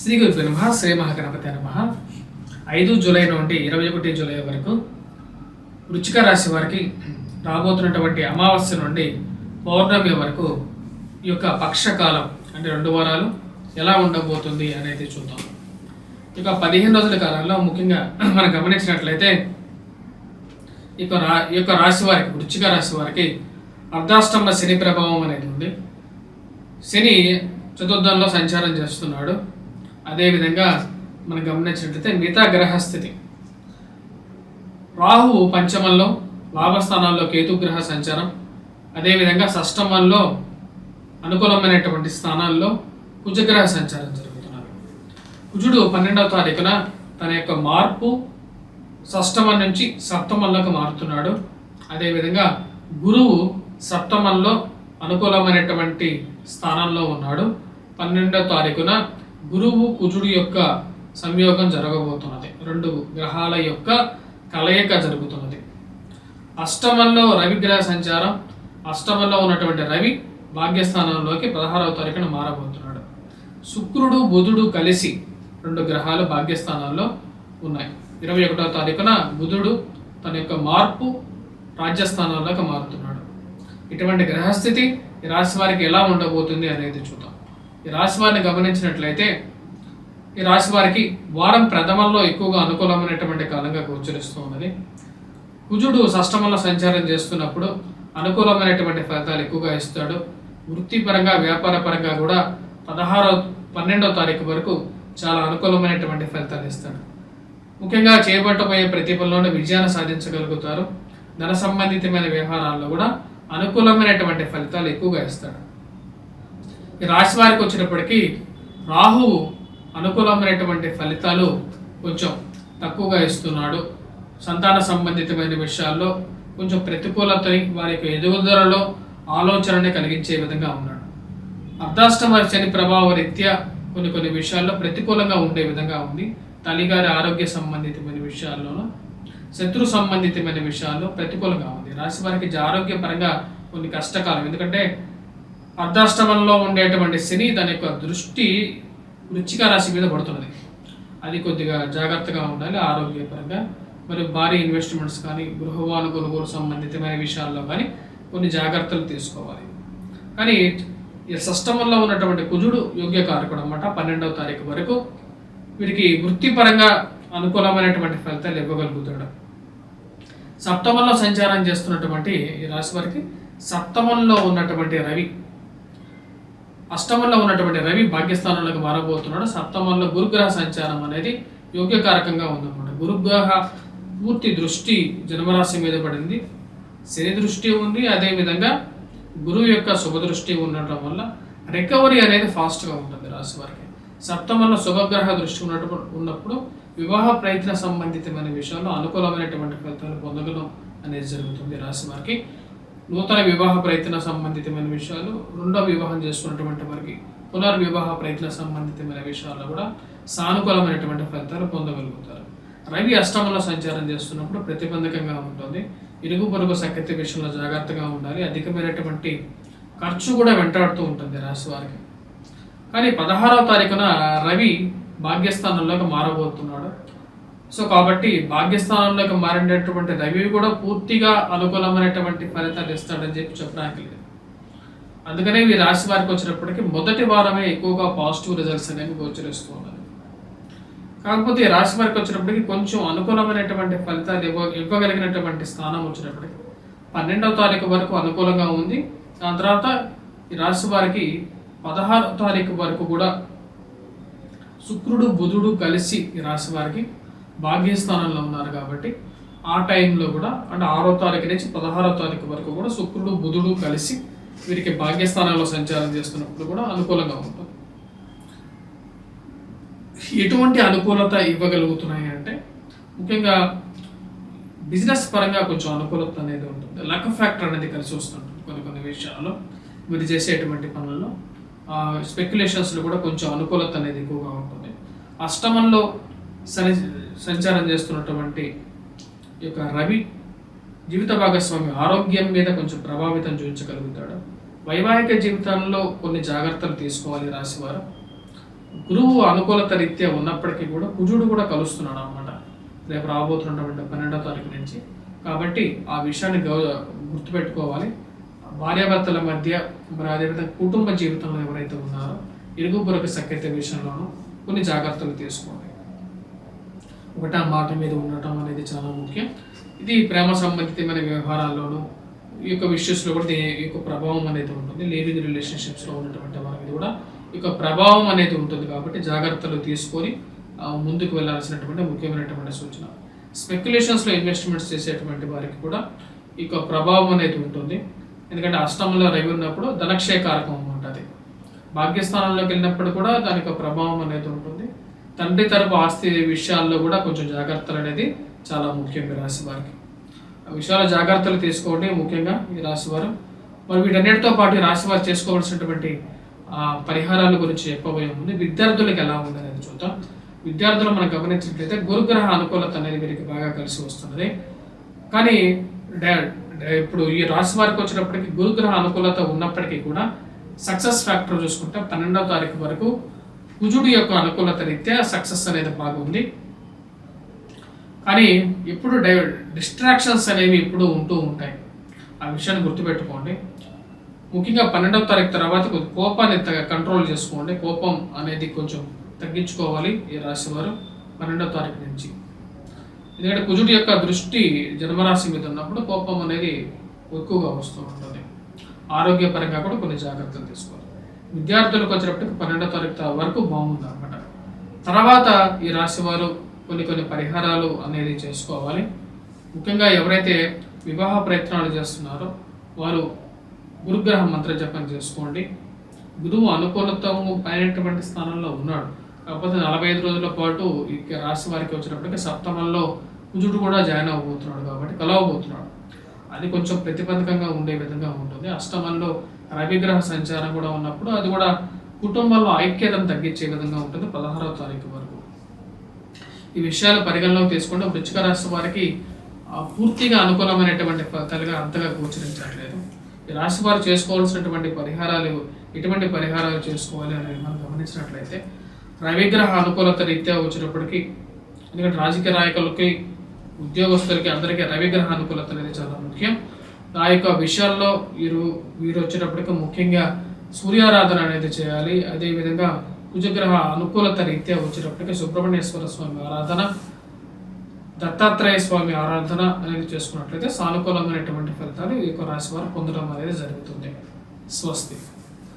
శ్రీ గురు నమ. శ్రీ మహాగణపతి నమ ఐదు జూలై నుండి ఇరవై ఒకటి జూలై వరకు వృచ్చిక రాశి వారికి రాబోతున్నటువంటి అమావాస్య నుండి పౌర్ణమి వరకు ఈ యొక్క పక్షకాలం అంటే రెండు వారాలు ఎలా ఉండబోతుంది అనేది చూద్దాం. ఇక పదిహేను రోజుల కాలంలో ముఖ్యంగా మనం గమనించినట్లయితే ఈ యొక్క రా ఈ యొక్క రాశి వారికి వృచ్చిక రాశి వారికి అర్ధాష్టమ శని ప్రభావం అనేది ఉంది. శని చతుర్థంలో సంచారం చేస్తున్నాడు. అదేవిధంగా మనం గమనించినట్లయితే మిగతా గ్రహస్థితి. రాహువు పంచమంలో లాభస్థానాల్లో కేతుగ్రహ సంచారం. అదేవిధంగా షష్టమంలో అనుకూలమైనటువంటి స్థానాల్లో కుజగ్రహ సంచారం జరుగుతున్నారు కుజుడు పన్నెండవ తారీఖున తన యొక్క మార్పు షష్టమం నుంచి సప్తమంలోకి మారుతున్నాడు. అదేవిధంగా గురువు సప్తమంలో అనుకూలమైనటువంటి స్థానంలో ఉన్నాడు. పన్నెండవ తారీఖున గురువు కుజుడు యొక్క సంయోగం జరగబోతున్నది. రెండు గ్రహాల యొక్క కలయిక జరుగుతున్నది. అష్టమంలో రవి గ్రహ సంచారం అష్టమంలో ఉన్నటువంటి రవి భాగ్యస్థానంలోకి పదహారవ తారీఖున మారబోతున్నాడు. శుక్రుడు బుధుడు కలిసి రెండు గ్రహాలు భాగ్యస్థానాల్లో ఉన్నాయి. ఇరవై ఒకటో తారీఖున బుధుడు తన యొక్క మార్పు రాజ్యస్థానంలోకి మారుతున్నాడు. ఇటువంటి గ్రహస్థితి రాశి వారికి ఎలా ఉండబోతుంది అనేది చూద్దాం. ఈ రాశి వారిని గమనించినట్లయితే ఈ రాశి వారికి వారం ప్రథమంలో ఎక్కువగా అనుకూలమైనటువంటి కాలంగా గోచరిస్తూ ఉన్నది. కుజుడు సష్టమంలో సంచారం చేస్తున్నప్పుడు అనుకూలమైనటువంటి ఫలితాలు ఎక్కువగా ఇస్తాడు. వృత్తిపరంగా వ్యాపార పరంగా కూడా పదహారో పన్నెండో తారీఖు వరకు చాలా అనుకూలమైనటువంటి ఫలితాలు ఇస్తాడు. ముఖ్యంగా చేపట్టబోయే ప్రతిఫలంలోనే విజయాన్ని సాధించగలుగుతారు. ధన సంబంధితమైన వ్యవహారాల్లో కూడా అనుకూలమైనటువంటి ఫలితాలు ఎక్కువగా ఇస్తాడు. ఈ రాశి వారికి వచ్చినప్పటికీ రాహువు అనుకూలమైనటువంటి ఫలితాలు కొంచెం తక్కువగా ఇస్తున్నాడు. సంతాన సంబంధితమైన విషయాల్లో కొంచెం ప్రతికూలతని వారి యొక్క ఎదుగుదలలో ఆలోచనని కలిగించే విధంగా ఉన్నాడు. అర్ధాష్టమ శని ప్రభావ రీత్యా కొన్ని కొన్ని విషయాల్లో ప్రతికూలంగా ఉండే విధంగా ఉంది. తల్లిగారి ఆరోగ్య సంబంధితమైన విషయాల్లోనూ శత్రు సంబంధితమైన విషయాల్లో ప్రతికూలంగా ఉంది. రాశి వారికి ఆరోగ్యపరంగా కొన్ని కష్టకాలం ఎందుకంటే అర్ధాష్టమంలో ఉండేటువంటి శని దాని యొక్క దృష్టి వృచ్చిక రాశి మీద పడుతున్నది. అది కొద్దిగా జాగ్రత్తగా ఉండాలి ఆరోగ్యపరంగా. మరియు భారీ ఇన్వెస్ట్మెంట్స్ కానీ గృహవాను కొనుగోలు సంబంధితమైన విషయాల్లో కానీ కొన్ని జాగ్రత్తలు తీసుకోవాలి. కానీ ఈ షష్టమంలో ఉన్నటువంటి కుజుడు యోగ్యకారకుడు అనమాట పన్నెండవ తారీఖు వరకు వీరికి వృత్తిపరంగా అనుకూలమైనటువంటి ఫలితాలు ఇవ్వగలుగుతాడు. సప్తమంలో సంచారం చేస్తున్నటువంటి ఈ రాశి వారికి సప్తమంలో ఉన్నటువంటి రవి అష్టమంలో ఉన్నటువంటి రవి భాగ్యస్థానంలోకి మారబోతున్నాడు. సప్తమంలో గురుగ్రహ సంచారం అనేది యోగ్యకారకంగా ఉందన్నమాట. గురుగ్రహ పూర్తి దృష్టి జన్మరాశి మీద పడింది. శని దృష్టి ఉంది. అదేవిధంగా గురువు యొక్క శుభ దృష్టి ఉండటం వల్ల రికవరీ అనేది ఫాస్ట్గా ఉంటుంది రాశి వారికి. సప్తమంలో శుభగ్రహ దృష్టి ఉన్నప్పుడు ఉన్నప్పుడు వివాహ ప్రయత్న సంబంధితమైన విషయంలో అనుకూలమైనటువంటి ఫలితాలు పొందగలం అనేది జరుగుతుంది రాశి వారికి. నూతన వివాహ ప్రయత్న సంబంధితమైన విషయాలు రెండో వివాహం చేస్తున్నటువంటి వారికి పునర్వివాహ ప్రయత్న సంబంధితమైన విషయాల్లో కూడా సానుకూలమైనటువంటి ఫలితాలు పొందగలుగుతారు. రవి అష్టమంలో సంచారం చేస్తున్నప్పుడు ప్రతిబంధకంగా ఉంటుంది. ఇరుగు పొరుగు సఖ్యత విషయంలో జాగ్రత్తగా ఉండాలి. అధికమైనటువంటి ఖర్చు కూడా వెంటాడుతూ ఉంటుంది రాశి వారికి. కానీ పదహారవ తారీఖున రవి భాగ్యస్థానంలోకి మారబోతున్నాడు. సో కాబట్టి భాగ్యస్థానంలోకి మారినటువంటి రవి కూడా పూర్తిగా అనుకూలమైనటువంటి ఫలితాలు ఇస్తాడని చెప్పి చెప్పడానికి లేదు. అందుకనే ఈ రాశి వారికి వచ్చినప్పటికీ మొదటి వారమే ఎక్కువగా పాజిటివ్ రిజల్ట్స్ అనేవి గోచరిస్తూ ఉన్నది కాకపోతే ఈ రాశి వారికి వచ్చినప్పటికీ కొంచెం అనుకూలమైనటువంటి ఫలితాలు ఇవ్వ ఇవ్వగలిగినటువంటి స్థానం వచ్చినప్పటికీ పన్నెండవ తారీఖు వరకు అనుకూలంగా ఉంది. దాని తర్వాత ఈ రాశి వారికి పదహారవ తారీఖు వరకు కూడా శుక్రుడు బుధుడు కలిసి ఈ రాశి వారికి భాగ్యస్థానంలో ఉన్నారు కాబట్టి ఆ టైంలో కూడా అంటే ఆరో తారీఖు నుంచి పదహారో తారీఖు వరకు కూడా శుక్రుడు బుధుడు కలిసి వీరికి భాగ్యస్థానంలో సంచారం చేస్తున్నప్పుడు కూడా అనుకూలంగా ఉంటుంది. ఎటువంటి అనుకూలత ఇవ్వగలుగుతున్నాయి అంటే ముఖ్యంగా బిజినెస్ పరంగా కొంచెం అనుకూలత అనేది ఉంటుంది. లక్ ఫ్యాక్టర్ అనేది కలిసి వస్తుంటుంది కొన్ని కొన్ని విషయాల్లో. మీరు చేసేటువంటి పనుల్లో స్పెక్యులేషన్స్లో కూడా కొంచెం అనుకూలత అనేది ఎక్కువగా ఉంటుంది. అష్టమంలో సరి సంచారం చేస్తున్నటువంటి ఈ యొక్క రవి జీవిత భాగస్వామి ఆరోగ్యం మీద కొంచెం ప్రభావితం చూపించగలుగుతాడు. వైవాహిక జీవితంలో కొన్ని జాగ్రత్తలు తీసుకోవాలి రాశివారు. గురువు అనుకూలత రీత్యా ఉన్నప్పటికీ కూడా కుజుడు కూడా కలుస్తున్నాడు అనమాట రేపు రాబోతున్నటువంటి పన్నెండో తారీఖు నుంచి. కాబట్టి ఆ విషయాన్ని గౌ గుర్తుపెట్టుకోవాలి. భార్యాభర్తల మధ్య మరి అదేవిధంగా కుటుంబ జీవితంలో ఎవరైతే ఉన్నారో ఇరుగు పొరుగు సఖ్యత విషయంలోనూ కొన్ని జాగ్రత్తలు తీసుకోవాలి ఒకటా మాట మీద ఉండటం అనేది చాలా ముఖ్యం. ఇది ప్రేమ సంబంధితమైన వ్యవహారాల్లోనూ ఈ యొక్క విషయస్లో కూడా దీని యొక్క ప్రభావం అనేది ఉంటుంది. లివింగ్ రిలేషన్షిప్స్లో ఉన్నటువంటి వారి మీద కూడా ఈ యొక్క ప్రభావం అనేది ఉంటుంది కాబట్టి జాగ్రత్తలు తీసుకొని ముందుకు వెళ్ళాల్సినటువంటి ముఖ్యమైనటువంటి సూచన. స్పెక్యులేషన్స్లో ఇన్వెస్ట్మెంట్స్ చేసేటువంటి వారికి కూడా ఈ యొక్క ప్రభావం అనేది ఉంటుంది. ఎందుకంటే అష్టంలో రవి ఉన్నప్పుడు ధనక్షయకారకం ఉంటుంది. భాగ్యస్థానంలోకి వెళ్ళినప్పుడు కూడా దాని యొక్క ప్రభావం అనేది ఉంటుంది. తండ్రి తరపు ఆస్తి విషయాల్లో కూడా కొంచెం జాగ్రత్తలు అనేది చాలా ముఖ్యం ఈ రాశి వారికి. ఆ విషయాల జాగ్రత్తలు తీసుకోండి ముఖ్యంగా ఈ రాశి వారు. మరి వీటన్నిటితో పాటు ఈ రాశి వారు చేసుకోవాల్సినటువంటి పరిహారాల గురించి చెప్పబోయే ముందు విద్యార్థులకు ఎలా ఉంది అనేది చూద్దాం. విద్యార్థులు మనం గమనించినట్లయితే గురుగ్రహ అనుకూలత అనేది వీరికి బాగా కలిసి వస్తున్నది. కానీ ఇప్పుడు ఈ రాశి వారికి వచ్చినప్పటికీ గురుగ్రహ అనుకూలత ఉన్నప్పటికీ కూడా సక్సెస్ ఫ్యాక్టర్ చూసుకుంటే పన్నెండవ తారీఖు వరకు కుజుడు యొక్క అనుకూలత రీత్యా సక్సెస్ అనేది బాగుంది. కానీ ఇప్పుడు డై డిస్ట్రాక్షన్స్ అనేవి ఇప్పుడు ఉంటూ ఉంటాయి. ఆ విషయాన్ని గుర్తుపెట్టుకోండి. ముఖ్యంగా పన్నెండవ తారీఖు తర్వాత కొద్ది కోపాన్ని కంట్రోల్ చేసుకోండి. కోపం అనేది కొంచెం తగ్గించుకోవాలి ఈ రాశి వారు పన్నెండవ తారీఖు నుంచి. ఎందుకంటే కుజుడి యొక్క దృష్టి జన్మరాశి మీద ఉన్నప్పుడు కోపం అనేది ఎక్కువగా వస్తూ ఉంటుంది. ఆరోగ్యపరంగా కూడా కొన్ని జాగ్రత్తలు తీసుకోవాలి. విద్యార్థులకు వచ్చేటప్పటికి పన్నెండో తారీఖు వరకు బాగుంది అనమాట తర్వాత ఈ రాశి వారు కొన్ని కొన్ని పరిహారాలు అనేది చేసుకోవాలి. ముఖ్యంగా ఎవరైతే వివాహ ప్రయత్నాలు చేస్తున్నారో వారు గురుగ్రహ మంత్ర జపం చేసుకోండి. గురువు అనుకూలతము అయినటువంటి స్థానంలో ఉన్నాడు. కాకపోతే నలభై ఐదు రోజుల పాటు ఈ రాశి వారికి వచ్చినప్పటికీ సప్తమంలో కుజుడు కూడా జాయిన్ అవ్వబోతున్నాడు కాబట్టి కలవబోతున్నాడు. అది కొంచెం ప్రతిబంధకంగా ఉండే విధంగా ఉంటుంది. అష్టమంలో రవిగ్రహ సంచారం కూడా ఉన్నప్పుడు అది కూడా కుటుంబంలో ఐక్యతను తగ్గించే విధంగా ఉంటుంది పదహారవ తారీఖు వరకు. ఈ విషయాలు పరిగణలోకి తీసుకుంటే వృచ్చిక రాశి వారికి పూర్తిగా అనుకూలమైనటువంటి ఫలితాలుగా అంతగా గోచరించట్లేదు. ఈ రాశి వారు చేసుకోవాల్సినటువంటి పరిహారాలు ఎటువంటి పరిహారాలు చేసుకోవాలి అనేది మనం గమనించినట్లయితే రవిగ్రహ అనుకూలత రీత్యా వచ్చినప్పటికీ ఎందుకంటే రాజకీయ నాయకులకి ఉద్యోగస్తులకి అందరికీ రవిగ్రహ అనుకూలత అనేది చాలా ముఖ్యం. ఆ యొక్క విషయాల్లో వీరు వీరు వచ్చేటప్పటికి ముఖ్యంగా సూర్యారాధన అనేది చేయాలి. అదేవిధంగా కుజగ్రహ అనుకూలత రీత్యా వచ్చేటప్పటికి సుబ్రహ్మణ్యేశ్వర స్వామి ఆరాధన దత్తాత్రేయ స్వామి ఆరాధన అనేది చేసుకున్నట్లయితే సానుకూలమైనటువంటి ఫలితాలు ఈ యొక్క రాశి వారు పొందడం అనేది జరుగుతుంది. స్వస్తి.